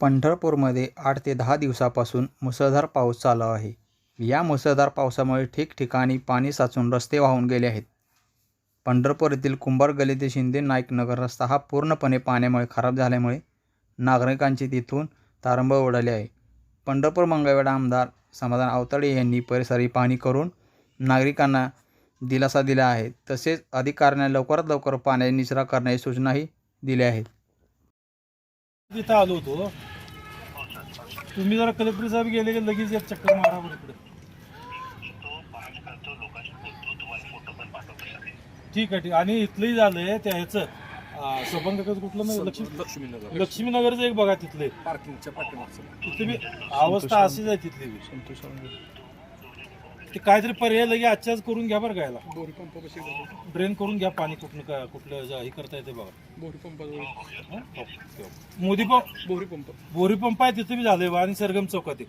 पंढरपूरमध्ये आठ ते दहा दिवसापासून मुसळधार पाऊस चालू आहे. या मुसळधार पावसामुळे ठिकठिकाणी पाणी साचून रस्ते वाहून गेले आहेत. पंढरपूर येथील कुंभार गल्ली ते शिंदे नाईक नगर रस्ता हा पूर्णपणे पाण्यामुळे खराब झाल्यामुळे नागरिकांची तिथून तारंबळ उडाली आहे. पंढरपूर मंगळवेढा आमदार समाधान अवतडे यांनी परिसरी पाणी करून नागरिकांना दिलासा दिला आहे. तसेच अधिकाऱ्यांना लवकरात लवकर पाण्याचा निचरा करण्याची सूचनाही दिल्या आहेत तिथं आलो होतो. तुम्ही जरा कलेक्टर साहेब गेले की लगेच एक चक्कर मारा बरं इकडे. ठीक आहे ठीक आणि इथलंही झालंय त्या ह्याचं अं, सोपान काकाचं कुठलं म्हणजे लक्ष्मी लक्ष्मीनगर. लक्ष्मीनगरचं एक बघा तिथले. पार्किंगच्या पाठीमागचं. तिथली बी अवस्था अशीच आहे तिथली बी. ते काहीतरी पर्याय लगे आजच्याच करून घ्या बरं गायला. बोरी ड्रेन करून घ्या पाणी कुठलं का कुठलं जा- हे करता येते बघा. बोरी हं? Modi pump Bori pump. Bori pump आहे तिथे बी झालंय बा आणि सरगम चौकात एक